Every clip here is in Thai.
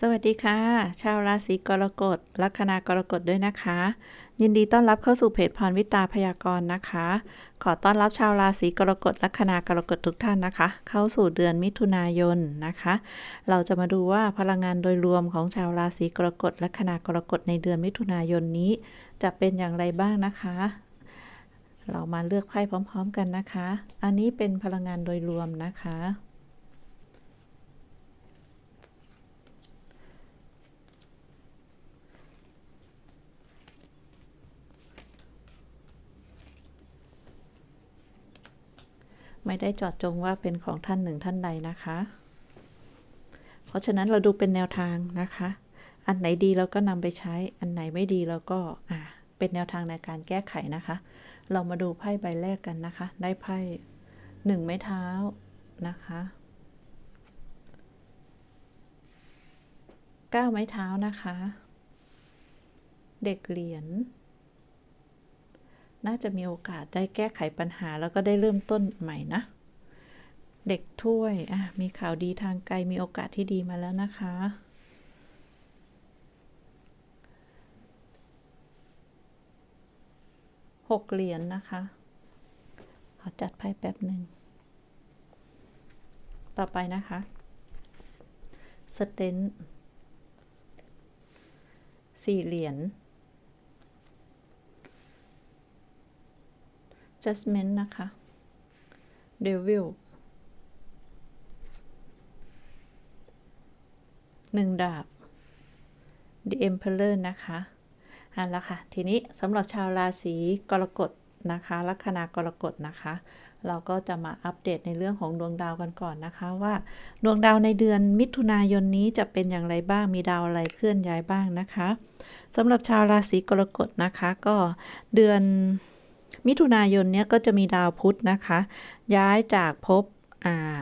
สวัสดีค่ะ ชาวราศีกรกฎ ลัคนากรกฎด้วยนะคะ ยินดีต้อนรับเข้าสู่เพจพรวิตาพยากรณ์นะคะ ขอต้อนรับชาวราศีกรกฎ ลัคนากรกฎทุกท่านนะคะ เข้าสู่เดือนมิถุนายนนะคะ เราจะมาดูว่าพลังงานโดยรวมของชาวราศีกรกฎ ลัคนากรกฎในเดือนมิถุนายนนี้ จะเป็นอย่างไรบ้างนะคะ เรามาเลือกไพ่พร้อม ๆ กันนะคะ อันนี้เป็นพลังงานโดยรวมนะคะ ไม่ได้จอดจงว่าเป็นของท่านหนึ่งท่านใดนะคะ เพราะฉะนั้นเราดูเป็นแนวทางนะคะ อันไหนดีเราก็นำไปใช้ อันไหนไม่ดีเราก็อ่าเป็นแนวทางในการแก้ไขนะคะ เรามาดูไพ่ใบแรกกันนะคะ ได้ไพ่หนึ่งไม้เท้านะคะเก้าไม้เท้านะคะ เด็กเหรียญ น่าจะมีโอกาสได้แก้ไขปัญหาแล้วก็ได้เริ่มต้นใหม่นะ เด็กถ้วยอะมีข่าวดีทางไกลมีโอกาสที่ดีมาแล้วนะคะ หกเหรียญนนะคะ ขอจัดไพ่แป๊บหนึ่ง ต่อไปนะคะสเตนสี่เหรียญ judgment นะคะ devil หนึ่งดาบ the emperor นะคะอันละค่ะ ทีนี้สำหรับชาวราศีกรกฎนะคะลัคนากรกฎนะคะ เราก็จะมาอัปเดตในเรื่องของดวงดาวกันก่อนนะคะว่า ดวงดาวในเดือนมิถุนายนนี้จะเป็นอย่างไรบ้างมีดาวอะไรเคลื่อนย้ายบ้างนะคะสำหรับชาวราศีกรกฎนะคะ ก็เดือน มิถุนายนเนี้ยก็จะมีดาวพุธนะคะ ย้ายจากภพอ่า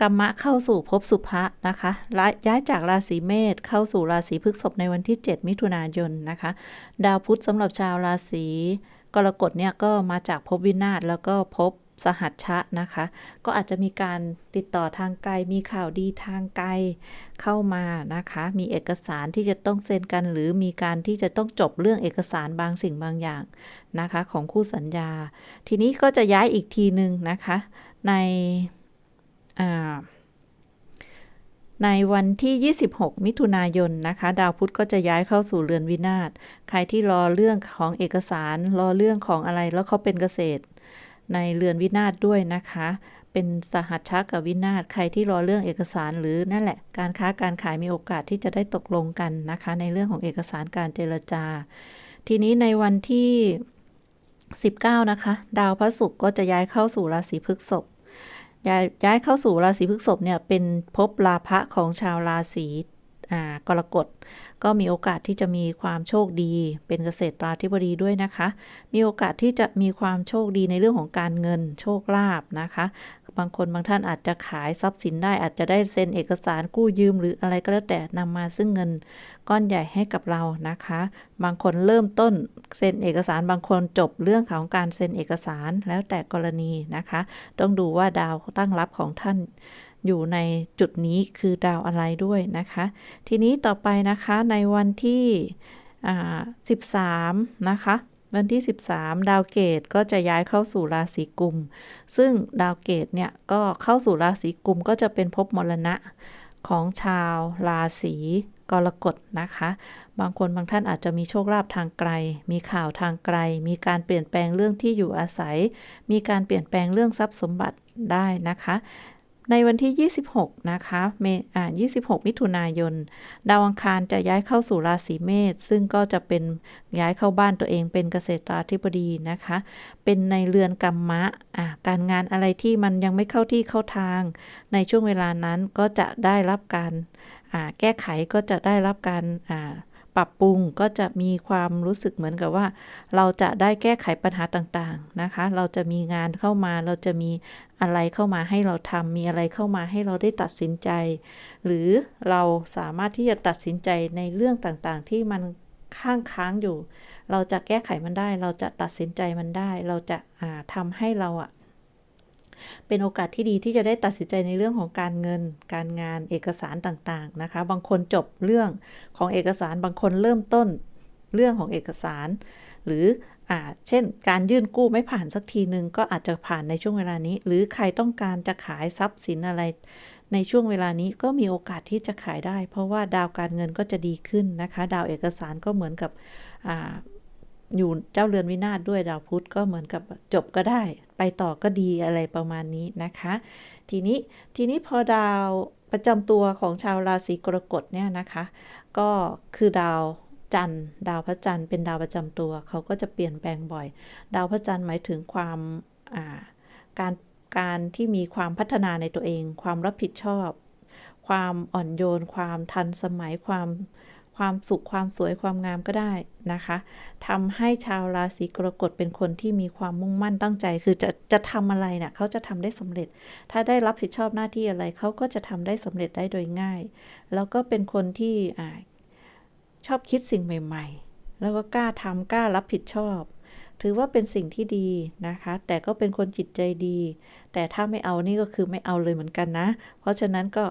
กรรมะเข้าสู่ภพสุภะนะคะ ย้ายจากราศีเมษเข้าสู่ราศีพฤษภในวันที่ 7 มิถุนายนนะคะ ดาวพุธสำหรับชาวราศีกรกฎเนี่ยก็มาจากภพวินาศแล้วก็ภพ สหัชชะนะคะ ก็อาจจะมีการติดต่อทางไกล มีข่าวดีทางไกลเข้ามานะคะ มีเอกสารที่จะต้องเซ็นกันหรือมีการที่จะต้องจบเรื่องเอกสารบางสิ่งบางอย่างนะคะ ของคู่สัญญา ทีนี้ก็จะย้ายอีกทีหนึ่งนะคะ ในในวันที่ 26 มิถุนายนนะคะ ดาวพุธก็จะย้ายเข้าสู่เรือนวินาศ ใครที่รอเรื่องของเอกสาร รอเรื่องของอะไรแล้วเขาเป็นเกษตร ในเรือนวินาศด้วยนะคะ เป็นสหัชชะกับวินาศใครที่รอเรื่องเอกสารหรือนั่นแหละ การค้าการขายมีโอกาสที่จะได้ตกลงกันนะคะ ในเรื่องของเอกสารการเจรจา ทีนี้ในวันที่ 19 นะคะ ดาวพระศุกร์ก็จะย้ายเข้าสู่ราศีพฤษภย้ายย้ายเข้าสู่ราศีพฤษภเนี่ยเป็นภพลาภะของชาวราศี กรกฎก็มีโอกาสที่จะมีความโชคดี เป็นเกษตราธิบดีด้วยนะคะ มีโอกาสที่จะมีความโชคดีในเรื่องของการเงินโชคลาภนะคะ บางคนบางท่านอาจจะขายทรัพย์สินได้อาจจะได้เซ็นเอกสารกู้ยืม หรืออะไรก็แล้วแต่นำมาซึ่งเงินก้อนใหญ่ให้กับเรานะคะ บางคนเริ่มต้นเซ็นเอกสารบางคนจบเรื่องของการเซ็นเอกสารแล้วแต่กรณีนะคะ ต้องดูว่าดาวตั้งรับของท่าน อยู่ในจุดนี้คือดาวอะไรด้วยนะคะ ทีนี้ต่อไปนะคะในวันที่13 นะคะ วันที่ 13 ดาวเกตก็จะย้ายเข้าสู่ราศีกุม ซึ่งดาวเกตเนี่ยก็เข้าสู่ราศีกุมก็จะเป็นภพมรณะของชาวราศีกรกฎนะคะ บางคนบางท่านอาจจะมีโชคลาภทางไกล มีข่าวทางไกล มีการเปลี่ยนแปลงเรื่องที่อยู่อาศัย มีการเปลี่ยนแปลงเรื่องทรัพย์สมบัติได้นะคะ ในวันที่ 26 นะคะเมอ่า26 มิถุนายน ดาวอังคารจะย้ายเข้าสู่ราศีเมษ ซึ่งก็จะเป็นย้ายเข้าบ้านตัวเองเป็นเกษตราธิบดีนะคะ เป็นในเรือนกรรมะอ่าการงานอะไรที่มันยังไม่เข้าที่เข้าทาง ในช่วงเวลานั้นก็จะได้รับการอ่าแก้ไขก็จะได้รับการอ่า ปรับปรุงก็จะมีความรู้สึกเหมือนกับว่า เราจะได้แก้ไขปัญหาต่างๆนะคะ เราจะมีงานเข้ามาเราจะมีอะไรเข้ามาให้เราทำมีอะไรเข้ามาให้เราได้ตัดสินใจ หรือเราสามารถที่จะตัดสินใจในเรื่องต่างๆ ที่มันข้างค้างอยู่ เราจะแก้ไขมันได้ เราจะตัดสินใจมันได้ เราจะทำให้เราอะ เป็นโอกาสที่ดีที่จะได้ตัดสินใจในเรื่องของการเงิน การงานเอกสารต่างๆนะคะ บางคนจบเรื่องของเอกสาร บางคนเริ่มต้นเรื่องของเอกสาร หรืออเช่น การยื่นกู้ไม่ผ่านสักทีหนึ่งก็อาจจะผ่านในช่วงเวลานี้ หรือใครต้องการจะขายทรัพย์สินอะไรในช่วงเวลานี้ก็มีโอกาสที่จะขายได้ เพราะว่าดาวการเงินก็จะดีขึ้นนะคะ ดาวเอกสารก็เหมือนกับ อยู่เจ้าเรือนวินาศด้วยดาวพุธก็เหมือนกับจบก็ได้ ไปต่อก็ดีอะไรประมาณนี้นะคะ ทีนี้ทีนี้พอดาวประจำตัวของชาวราศีกรกฎเนี่ยนะคะ ก็คือดาวจันทร์ดาวพระจันทร์เป็นดาวประจำตัว เขาก็จะเปลี่ยนแปลงบ่อย ดาวพระจันทร์หมายถึงความการการที่มีความพัฒนาในตัวเอง ความรับผิดชอบ ความอ่อนโยน ความทันสมัยความ ความสุขความสวยความงามก็ได้นะคะทำให้ชาวราศีกรกฎเป็นคนที่มีความมุ่งมั่นตั้งใจ คือจะจะทำอะไรเนะ่ยเขาจะทำได้สำเร็จ ถ้าได้รับผิดชอบหน้าที่อะไรเขาก็จะทำได้สำเร็จได้โดยง่าย แล้วก็เป็นคนที่ชอบคิดสิ่งใหม่ ๆ แล้วก็กล้าทำกล้ารับผิดชอบ ถือว่าเป็นสิ่งที่ดีนะคะ แต่ก็เป็นคนจิตใจดี แต่ถ้าไม่เอานี่ก็คือไม่เอาเลยเหมือนกันนะ เพราะฉะนั้นก็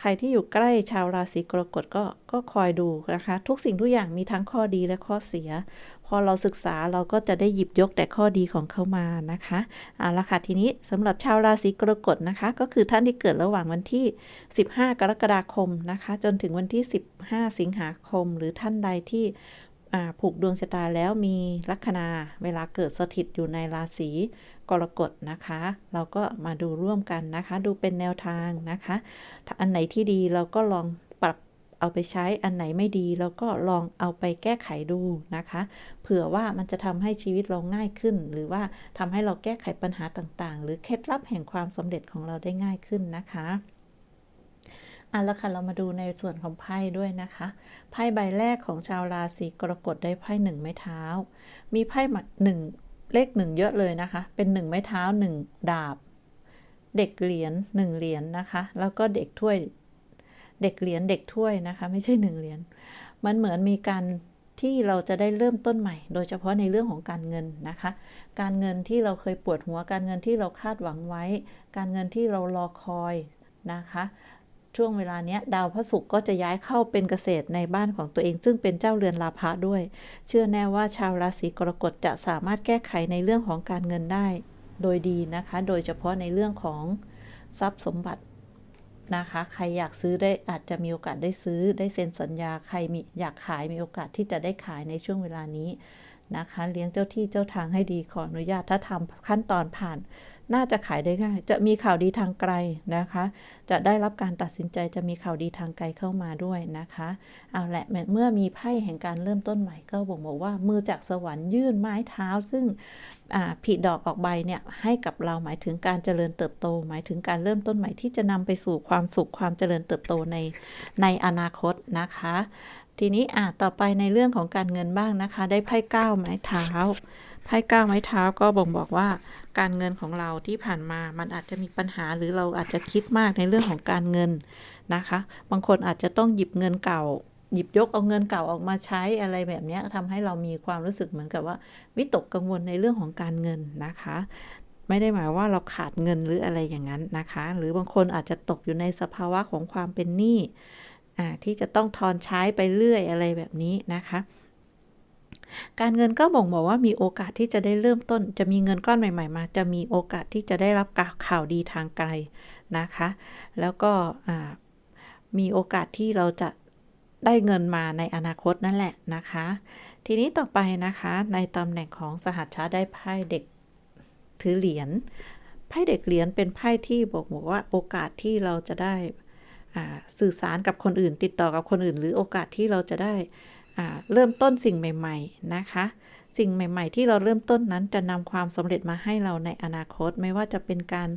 ใครที่อยู่ใกล้ชาวราศีกรกฎก็ก็คอยดูนะคะ ทุกสิ่งทุกอย่างมีทั้งข้อดีและข้อเสีย พอเราศึกษาเราก็จะได้หยิบยกแต่ข้อดีของเขามานะคะเอาละค่ะทีนี้สำหรับชาวราศีกรกฎนะคะ ก็คือท่านที่เกิดระหว่างวันที่ 15 กรกฎาคมนะคะ จนถึงวันที่ 15 สิงหาคม หรือท่านใดที่ ผูกดวงชะตาแล้วมีลัคนาเวลาเกิดสถิตอยู่ในราศีกรกฎนะคะ เราก็มาดูร่วมกันนะคะ ดูเป็นแนวทางนะคะ ถ้าอันไหนที่ดีเราก็ลองปรับเอาไปใช้อันไหนไม่ดีเราก็ลองเอาไปแก้ไขดูนะคะ เผื่อว่ามันจะทำให้ชีวิตเราง่ายขึ้น หรือว่าทำให้เราแก้ไขปัญหาต่างๆ หรือเคล็ดลับแห่งความสำเร็จของเราได้ง่ายขึ้นนะคะ อะแล้วค่ะเรามาดูในส่วนของไพ่ด้วยนะคะ ไพ่ใบแรกของชาวราศีกรกฎได้ไพ่หนึ่งไม้เท้า มีไพ่หนึ่งเลขหนึ่งเยอะเลยนะคะ เป็นหนึ่งไม้เท้าหนึ่งดาบ เด็กเหรียญหนึ่งเหรียญนนะคะ แล้วก็เด็กถ้วย เด็กเหรียญเด็กถ้วยนะคะ ไม่ใช่หนึ่งเหรียญ มันเหมือนมีการที่เราจะได้เริ่มต้นใหม่ โดยเฉพาะในเรื่องของการเงินนะคะ การเงินที่เราเคยปวดหัว การเงินที่เราคาดหวังไว้ การเงินที่เรารอคอยนะคะ ช่วงเวลาเนี้ยดาวพระศุกร์ก็จะย้ายเข้าเป็นเกษตรในบ้านของตัวเอง ซึ่งเป็นเจ้าเรือนลาภะด้วย เชื่อแน่ว่าชาวราศีกรกฎจะสามารถแก้ไขในเรื่องของการเงินได้ โดยดีนะคะ โดยเฉพาะในเรื่องของทรัพย์สมบัตินะคะ ใครอยากซื้อได้อาจจะมีโอกาสได้ซื้อ ได้เซ็นสัญญา ใครมีอยากขายมีโอกาสที่จะได้ขายในช่วงเวลานี้นะคะ เลี้ยงเจ้าที่เจ้าทางให้ดีขออนุญาตถ้าทำขั้นตอนผ่าน น่าจะขายได้ง่าย จะมีข่าวดีทางไกลนะคะ จะได้รับการตัดสินใจจะมีข่าวดีทางไกลเข้ามาด้วยนะคะ เอาละเมื่อมีไพ่แห่งการเริ่มต้นใหม่ก็บอกบอกว่า มือจากสวรรค์ยื่นไม้เท้า ซึ่งผิดดอกออกใบเนี่ยให้กับเราหมายถึงการเจริญเติบโต หมายถึงการเริ่มต้นใหม่ที่จะนำไปสู่ความสุขความเจริญเติบโตในในอนาคตนะคะ ทีนี้อะต่อไปในเรื่องของการเงินบ้างนะคะ ได้ไพ่เก้าไม้เท้า ไพ่ก้าไม้เท้าก็บ่งบอกว่าการเงินของเราที่ผ่านมามันอาจจะมีปัญหาหรือเราอาจจะคิดมากในเรื่องของการเงินนะคะ บางคนอาจจะต้องหยิบเงินเก่า หยิบยกเอาเงินเก่าออกมาใช้อะไรแบบนี้ทำให้เรามีความรู้สึกเหมือนกับว่า วิตกกังวลในเรื่องของการเงินนะคะ ไม่ได้หมายว่าเราขาดเงินหรืออะไรอย่างนั้นนะคะ หรือบางคนอาจจะตกอยู่ในสภาวะของความเป็นหนี้ที่จะต้องทอนใช้ไปเรื่อยอะไรแบบนี้นะคะ การเงินก็บ่งบอกว่ามีโอกาสที่จะได้เริ่มต้น จะมีเงินก้อนใหม่ ๆ มา จะมีโอกาสที่จะได้รับข่าวดีทางไกลนะคะ แล้วก็มีโอกาสที่เราจะได้เงินมาในอนาคตนั่นแหละนะคะ ทีนี้ต่อไปนะคะในตำแหน่งของสหัชชาได้ไพ่เด็กถือเหรียญไพ่เด็กเหรียญเป็นไพ่ที่บอกบอกว่าโอกาสที่เราจะได้สื่อสารกับคนอื่น ติดต่อกับคนอื่น หรือโอกาสที่เราจะได้ เริ่มต้นสิ่งใหม่ ๆ นะคะ สิ่งใหม่ ๆ ที่เราเริ่มต้นนั้นจะนำความสำเร็จมาให้เราในอนาคต ไม่ว่าจะเป็นการ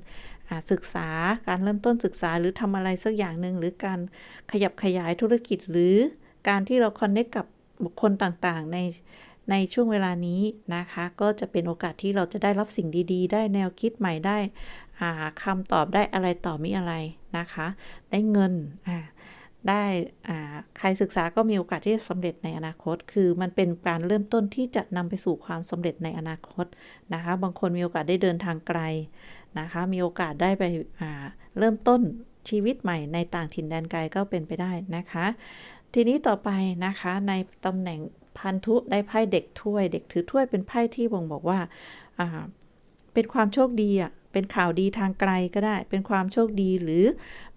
ศึกษาการเริ่มต้นศึกษาหรือทำอะไรสักอย่างหนึ่งหรือการขยับขยายธุรกิจหรือการที่เราคอนเนคกับบุคคลต่างๆ ในในช่วงเวลานี้นะคะ ก็จะเป็นโอกาสที่เราจะได้รับสิ่งดีๆ ได้แนวคิดใหม่ได้คำตอบได้อะไรต่อมีอะไรนะคะ ได้เงินอ่า ได้ใครศึกษาก็มีโอกาสที่จะสำเร็จในอนาคต คือมันเป็นการเริ่มต้นที่จะนำไปสู่ความสำเร็จในอนาคตนะคะ บางคนมีโอกาสได้เดินทางไกลนะคะ มีโอกาสได้ไปเริ่มต้นชีวิตใหม่ในต่างถิ่นแดนไกลก็เป็นไปได้นะคะ ทีนี้ต่อไปนะคะในตำแหน่งพันธุได้ไพ่เด็กถ้วย เด็กถือถ้วยเป็นไพ่ที่บ่งบอกว่าเป็นความโชคดีอะ เป็นข่าวดีทางไกลก็ได้ เป็นความโชคดีหรือ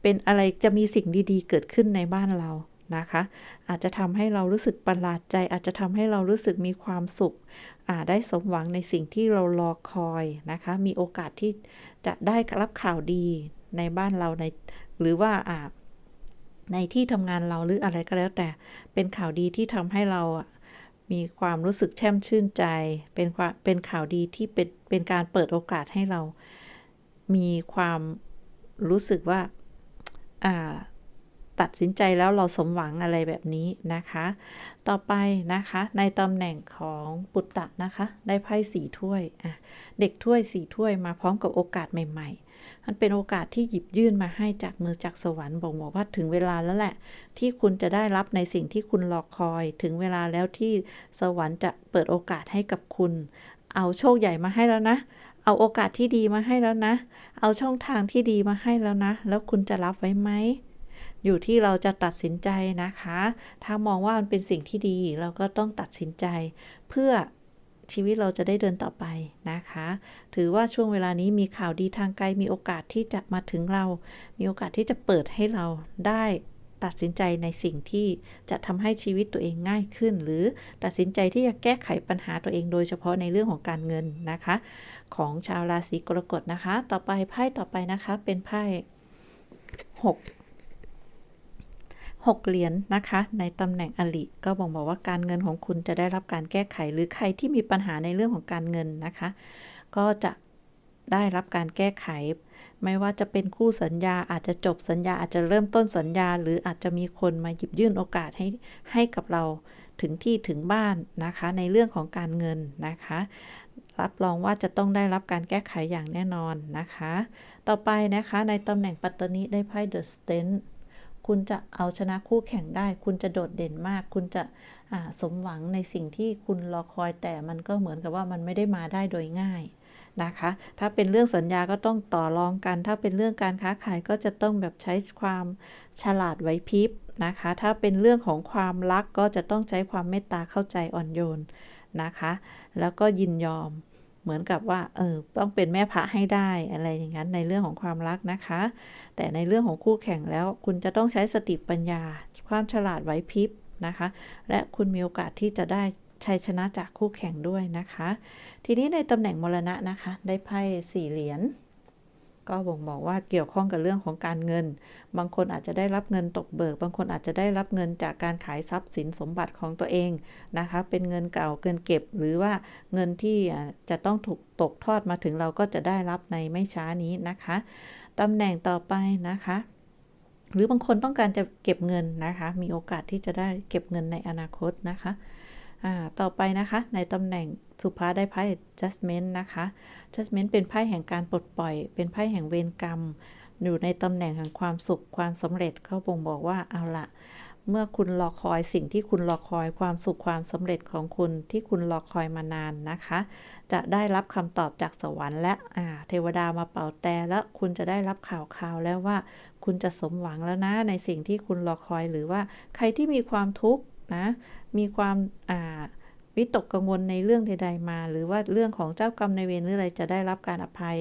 เป็นอะไรจะมีสิ่งดีๆ เกิดขึ้นในบ้านเรานะคะ อาจจะทำให้เรารู้สึกประหลาดใจ อาจจะทำให้เรารู้สึกมีความสุขได้สมหวังในสิ่งที่เรารอคอยนะคะ มีโอกาสที่จะได้รับข่าวดีในบ้านเราในหรือว่าในที่ทำงานเราหรืออะไรก็แล้วแต่ เป็นข่าวดีที่ทำให้เรามีความรู้สึกแช่มชื่นใจ เป็นเป็นข่าวดีที่เป็นเป็นการเปิดโอกาสให้เรา มีความรู้สึกว่าตัดสินใจแล้วเราสมหวังอะไรแบบนี้นะคะ ต่อไปนะคะในตำแหน่งของปุตตะนะคะ ได้ไพ่สี่ถ้วยเด็กถ้วยสี่ถ้วยมาพร้อมกับโอกาสใหม่ๆ มันเป็นโอกาสที่หยิบยื่นมาให้จากมือจากสวรรค์บอกบอกว่าถึงเวลาแล้วแหละ ที่คุณจะได้รับในสิ่งที่คุณรอคอย ถึงเวลาแล้วที่สวรรค์จะเปิดโอกาสให้กับคุณ เอาโชคใหญ่มาให้แล้วนะ เอาโอกาสที่ดีมาให้แล้วนะ เอาช่องทางที่ดีมาให้แล้วนะ แล้วคุณจะรับไว้ไหม อยู่ที่เราจะตัดสินใจนะคะ ถ้ามองว่ามันเป็นสิ่งที่ดีเราก็ต้องตัดสินใจ เพื่อชีวิตเราจะได้เดินต่อไปนะคะ ถือว่าช่วงเวลานี้มีข่าวดีทางไกล มีโอกาสที่จะมาถึงเรา มีโอกาสที่จะเปิดให้เราได้ตัดสินใจในสิ่งที่จะทำให้ชีวิตตัวเองง่ายขึ้น หรือตัดสินใจที่จะแก้ไขปัญหาตัวเองโดยเฉพาะในเรื่องของการเงินนะคะ ของชาวราศีกรกฎนะคะ ต่อไปไพ่ต่อไปนะคะเป็นไพ่หกหกเหรียญนนะคะ ในตำแหน่งอลิก็บ่งบอกว่าการเงินของคุณจะได้รับการแก้ไข หรือใครที่มีปัญหาในเรื่องของการเงินนะคะ ก็จะได้รับการแก้ไข ไม่ว่าจะเป็นคู่สัญญาอาจจะจบสัญญาอาจจะเริ่มต้นสัญญา หรืออาจจะมีคนมาหยิบยื่นโอกาสให้ให้กับเราถึงที่ถึงบ้านนะคะ ในเรื่องของการเงินนะคะ รับรองว่าจะต้องได้รับการแก้ไขอย่างแน่นอนนะคะ ต่อไปนะคะในตำแหน่งปัตตานีได้ไพ่เดอะสเตนคุณจะเอาชนะคู่แข่งได้ คุณจะโดดเด่นมาก คุณจะสมหวังในสิ่งที่คุณรอคอยแต่มันก็เหมือนกับว่ามันไม่ได้มาได้โดยง่ายนะคะ ถ้าเป็นเรื่องสัญญาก็ต้องต่อรองกัน ถ้าเป็นเรื่องการค้าขายก็จะต้องแบบใช้ความฉลาดไหวพริบนะคะ ถ้าเป็นเรื่องของความรักก็จะต้องใช้ความเมตตาเข้าใจอ่อนโยน นะคะ แล้วก็ยินยอมเหมือนกับว่า เออ ต้องเป็นแม่พระให้ได้ อะไรอย่างนั้นในเรื่องของความรักนะคะ แต่ในเรื่องของคู่แข่งแล้ว คุณจะต้องใช้สติปัญญา ความฉลาดไหวพริบนะคะ และคุณมีโอกาสที่จะได้ชัยชนะจากคู่แข่งด้วยนะคะ ทีนี้ในตำแหน่งมรณะนะคะ ได้ไพ่สี่เหรียญ ก็บ่งบอกว่าเกี่ยวข้องกับเรื่องของการเงิน บางคนอาจจะได้รับเงินตกเบิก บางคนอาจจะได้รับเงินจากการขายทรัพย์สินสมบัติของตัวเองนะคะ เป็นเงินเก่าเงินเก็บ หรือว่าเงินที่จะต้องถูกตกทอดมาถึงเราก็จะได้รับในไม่ช้านี้นะคะตำแหน่งต่อไปนะคะ หรือบางคนต้องการจะเก็บเงินนะคะ มีโอกาสที่จะได้เก็บเงินในอนาคตนะคะ ต่อไปนะคะในตำแหน่งสุภาได้ไพ่ judgment นะคะ judgment เป็นไพ่แห่งการปลดปล่อย เป็นไพ่แห่งเวรกรรม อยู่ในตำแหน่งแห่งความสุขความสำเร็จเขาบ่งบอกว่าเอาละเมื่อคุณรอคอยสิ่งที่คุณรอคอยความสุขความสำเร็จของคุณที่คุณรอคอยมานานนะคะ จะได้รับคำตอบจากสวรรค์และเทวดามาเป่าแต่แล้วคุณจะได้รับข่าวข่าวแล้วว่า คุณจะสมหวังแล้วนะในสิ่งที่คุณรอคอยหรือว่าใครที่มีความทุกข์ นะมีความวิตกกังวลในเรื่องใด ๆ มา หรือว่าเรื่องของเจ้ากรรมในเวรหรืออะไรจะได้รับการอภัย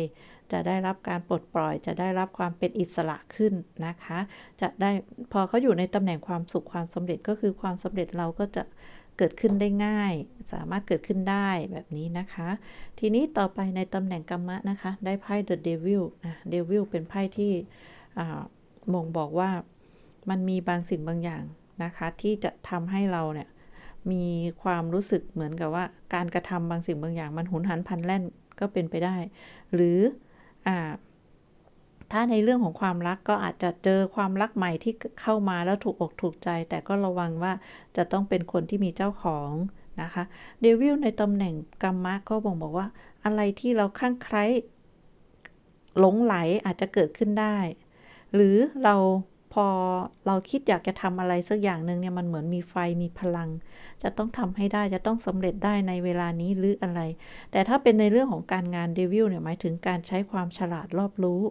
จะได้รับการปลดปล่อย จะได้รับความเป็นอิสระขึ้นนะคะ จะได้พอเขาอยู่ในตำแหน่งความสุขความสำเร็จก็คือความสำเร็จเราก็จะเกิดขึ้นได้ง่าย สามารถเกิดขึ้นได้แบบนี้นะคะ ทีนี้ต่อไปในตำแหน่งกรรมะนะคะ ได้ไพ่ The Devil นะ Devil เป็นไพ่ที่มงบอกว่ามันมีบางสิ่งบางอย่าง นะคะ ที่จะทำให้เราเนี่ยมีความรู้สึกเหมือนกับว่า การกระทำบางสิ่งบางอย่างมันหุนหันพันแล่นก็เป็นไปได้ หรืออถ้าในเรื่องของความรักก็อาจจะเจอความรักใหม่ที่เข้ามาแล้วถูกอกถูกใจ แต่ก็ระวังว่าจะต้องเป็นคนที่มีเจ้าของนะคะเดวิลในตำแหน่งกรรมะก็บ่งบอกว่า อะไรที่เราข้างใครหลงไหลอาจจะเกิดขึ้นได้ หรือเรา พอเราคิดอยากจะทำอะไรสักอย่างหนึ่งเนี่ยมันเหมือนมีไฟมีพลัง จะต้องทำให้ได้จะต้องสำเร็จได้ในเวลานี้หรืออะไร แต่ถ้าเป็นในเรื่องของการงานเดวิลเนี่ยหมายถึงการใช้ความฉลาดรอบรู้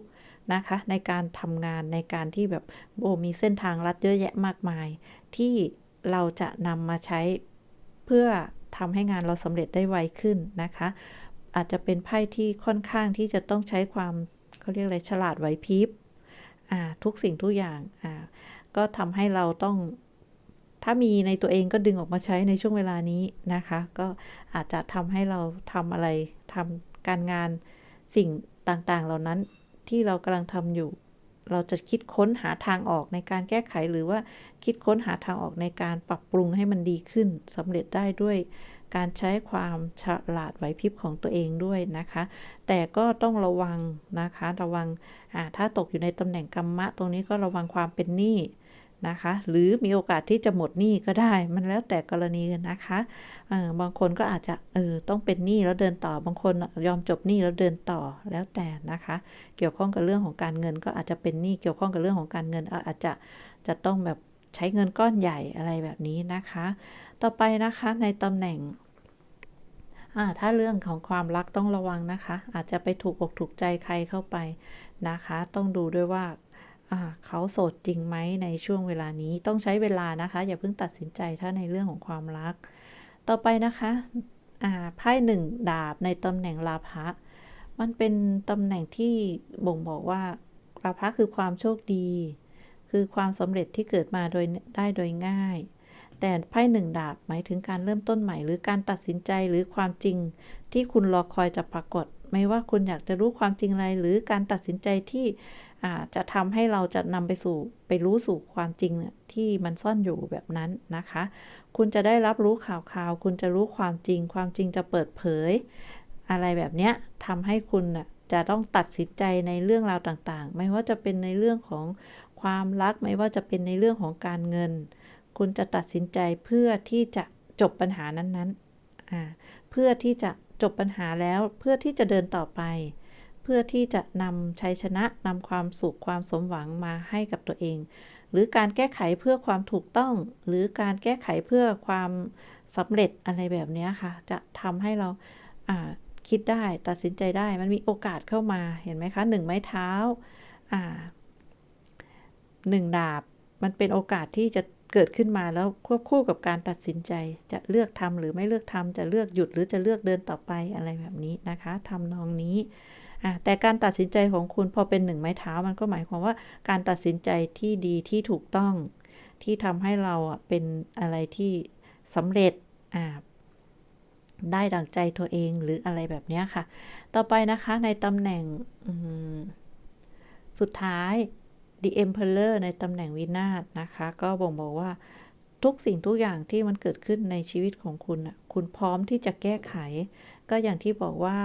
นะคะ ในการทำงานในการที่แบบโอ้มีเส้นทางลัดเยอะแยะมากมาย ที่เราจะนำมาใช้เพื่อทำให้งานเราสำเร็จได้ไวขึ้นนะคะ อาจจะเป็นไพ่ที่ค่อนข้างที่จะต้องใช้ความเขาเรียกอะไรฉลาดไหวพริบ ทุกสิ่งทุกอย่างก็ทำให้เราต้องถ้ามีในตัวเองก็ดึงออกมาใช้ในช่วงเวลานี้นะคะ ก็อาจจะทำให้เราทำอะไรทำการงานสิ่งต่างๆ เหล่านั้นที่เรากำลังทำอยู่ เราจะคิดค้นหาทางออกในการแก้ไขหรือว่าคิดค้นหาทางออกในการปรับปรุงให้มันดีขึ้นสำเร็จได้ด้วยการใช้ความฉลาดไหวพริบของตัวเองด้วยนะคะ แต่ก็ต้องระวังนะคะ ระวังถ้าตกอยู่ในตำแหน่งกรรมะ ตรงนี้ก็ระวังความเป็นหนี้ นะคะ หรือมีโอกาสที่จะหมดหนี้ก็ได้ มันแล้วแต่กรณีนะคะบางคนก็อาจจะเออต้องเป็นหนี้แล้วเดินต่อบางคนยอมจบหนี้แล้วเดินต่อแล้วแต่นะคะ เกี่ยวข้องกับเรื่องของการเงินก็อาจจะเป็นหนี้เกี่ยวข้องกับเรื่องของการเงินอาจจะจะต้องแบบใช้เงินก้อนใหญ่อะไรแบบนี้นะคะ ต่อไปนะคะในตำแหน่งถ้าเรื่องของความรักต้องระวังนะคะ อาจจะไปถูกอกถูกใจใครเข้าไปนะคะ ต้องดูด้วยว่า เขาโสดจริงไหมในช่วงเวลานี้ต้องใช้เวลานะคะ อย่าเพิ่งตัดสินใจถ้าในเรื่องของความรัก ต่อไปนะคะไพ่หนึ่งดาบในตำแหน่งลาภะมันเป็นตำแหน่งที่บ่งบอกว่าลาภะคือความโชคดี คือความสำเร็จที่เกิดมาโดยได้โดยง่าย แต่ไพ่หนึ่งดาบหมายถึงการเริ่มต้นใหม่ หรือการตัดสินใจหรือความจริงที่คุณรอคอยจะปรากฏ ไม่ว่าคุณอยากจะรู้ความจริงอะไร หรือการตัดสินใจที่ จะทำให้เราจะนำไปสู่ไปรู้สู่ความจริงที่มันซ่อนอยู่แบบนั้นนะคะ คุณจะได้รับรู้ข่าวข่าว คุณจะรู้ความจริง ความจริงจะเปิดเผย อะไรแบบนี้ทำให้คุณจะต้องตัดสินใจในเรื่องราวต่างๆ ไม่ว่าจะเป็นในเรื่องของความรัก ไม่ว่าจะเป็นในเรื่องของการเงิน คุณจะตัดสินใจเพื่อที่จะจบปัญหานั้นๆ เพื่อที่จะจบปัญหาแล้วเพื่อที่จะเดินต่อไป เพื่อที่จะนำชัยชนะนำความสุขความสมหวังมาให้กับตัวเอง หรือการแก้ไขเพื่อความถูกต้อง หรือการแก้ไขเพื่อความสำเร็จอะไรแบบนี้ค่ะ จะทำให้เราคิดได้ตัดสินใจได้มันมีโอกาสเข้ามาเห็นไหมคะหนึ่งไม้เท้าหนึ่งดาบ มันเป็นโอกาสที่จะเกิดขึ้นมาแล้วควบคู่กับการตัดสินใจ จะเลือกทำหรือไม่เลือกทำจะเลือกหยุดหรือจะเลือกเดินต่อไปอะไรแบบนี้นะคะทำนองนี้ แต่การตัดสินใจของคุณพอเป็นหนึ่งไม้เท้ามันก็หมายความว่าการตัดสินใจที่ดีที่ถูกต้อง ที่ทำให้เราเป็นอะไรที่สำเร็จได้ดังใจตัวเองหรืออะไรแบบนี้ค่ะ ต่อไปนะคะในตำแหน่งสุดท้าย The Emperor ในตำแหน่งวินาศนะคะ ก็บ่งบอกว่าทุกสิ่งทุกอย่างที่มันเกิดขึ้นในชีวิตของคุณ คุณพร้อมที่จะแก้ไข ก็อย่างที่บอกว่า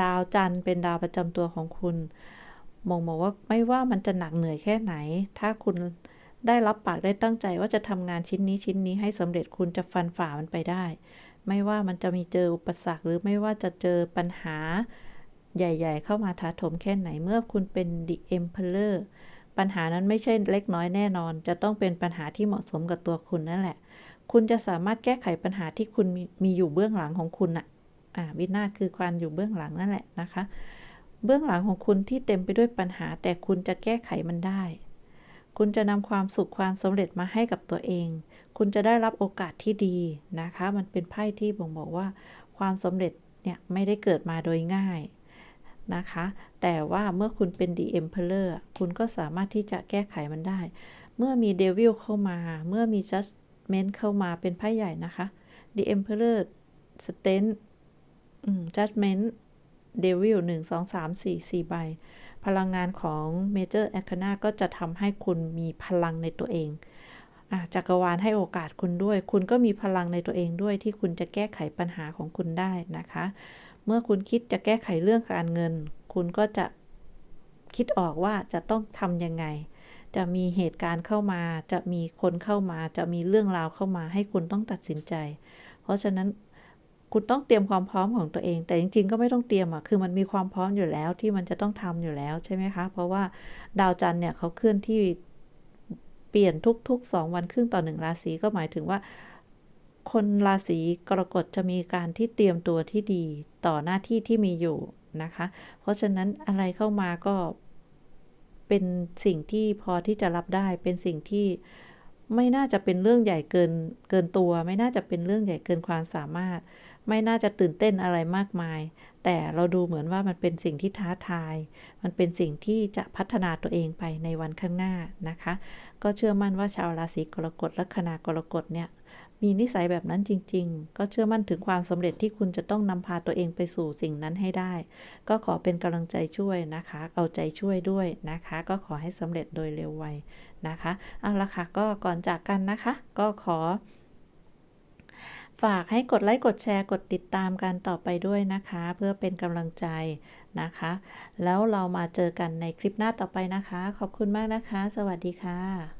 ดาวจันทร์เป็นดาวประจำตัวของคุณมองบอกว่าไม่ว่ามันจะหนักเหนื่อยแค่ไหน ถ้าคุณได้รับปากได้ตั้งใจว่าจะทำงานชิ้นนี้ชิ้นนี้ให้สำเร็จคุณจะฟันฝ่ามันไปได้ ไม่ว่ามันจะมีเจออุปสรรคหรือไม่ว่าจะเจอปัญหาใหญ่ ๆ เข้ามาถาถมแค่ไหนเมื่อคุณเป็น The Emperor ปัญหานั้นไม่ใช่เล็กน้อยแน่นอน จะต้องเป็นปัญหาที่เหมาะสมกับตัวคุณนั่นแหละ คุณจะสามารถแก้ไขปัญหาที่คุณมมีอยู่เบื้องหลังของคุณอะ อ่าวินาศคือความอยู่เบื้องหลังนั่นแหละนะคะ เบื้องหลังของคุณที่เต็มไปด้วยปัญหา แต่คุณจะแก้ไขมันได้ คุณจะนำความสุขความสำเร็จมาให้กับตัวเอง คุณจะได้รับโอกาสที่ดีนะคะ มันเป็นไพ่ที่บ่งบอกว่า ความสำเร็จเนี่ยไม่ได้เกิดมาโดยง่ายนะคะ แต่ว่าเมื่อคุณเป็น The Emperor คุณก็สามารถที่จะแก้ไขมันได้ เมื่อมี Devil เข้ามา เมื่อมี Judgment เข้ามาเป็นไพ่ใหญ่นะคะ The Emperor Stand Judgment Devil 1 2 3 4 4ใบ พลังงานของ Major Arcana ก็จะทำให้คุณมีพลังในตัวเองจักรวาลให้โอกาสคุณด้วย คุณก็มีพลังในตัวเองด้วยที่คุณจะแก้ไขปัญหาของคุณได้นะคะ เมื่อคุณคิดจะแก้ไขเรื่องการเงิน คุณก็จะคิดออกว่าจะต้องทำยังไง จะมีเหตุการณ์เข้ามา จะมีคนเข้ามา จะมีเรื่องราวเข้ามา ให้คุณต้องตัดสินใจ เพราะฉะนั้น คุณต้องเตรียมความพร้อมของตัวเอง แต่จริงๆ ก็ไม่ต้องเตรียมอะคือมันมีความพร้อมอยู่แล้วที่มันจะต้องทำอยู่แล้วใช่ไหมคะ เพราะว่าดาวจันทร์เนี่ยเขาเคลื่อนที่เปลี่ยนทุกๆ 2 วันครึ่งต่อ 1 ราศีก็หมายถึงว่า คนราศีกรกฎจะมีการที่เตรียมตัวที่ดีต่อหน้าที่ที่มีอยู่นะคะ เพราะฉะนั้นอะไรเข้ามาก็เป็นสิ่งที่พอที่จะรับได้เป็นสิ่งที่ไม่น่าจะเป็นเรื่องใหญ่เกินเกินตัว ไม่น่าจะเป็นเรื่องใหญ่เกินความสามารถ ไม่น่าจะตื่นเต้นอะไรมากมาย แต่เราดูเหมือนว่ามันเป็นสิ่งที่ท้าทาย มันเป็นสิ่งที่จะพัฒนาตัวเองไปในวันข้างหน้านะคะ ก็เชื่อมั่นว่าชาวราศีกรกฎลัคนากรกฎเนี่ยมีนิสัยแบบนั้นจริง ๆ ก็เชื่อมั่นถึงความสำเร็จที่คุณจะต้องนำพาตัวเองไปสู่สิ่งนั้นให้ได้ ก็ขอเป็นกำลังใจช่วยนะคะ เอาใจช่วยด้วยนะคะ ก็ขอให้สำเร็จโดยเร็วไวนะคะ เอาละค่ะ ก็ก่อนจากกันนะคะ ก็ขอ ฝากให้กดไลค์กดแชร์กดติดตามกันต่อไปด้วยนะคะ เพื่อเป็นกำลังใจนะคะ แล้วเรามาเจอกันในคลิปหน้าต่อไปนะคะ ขอบคุณมากนะคะ สวัสดีค่ะ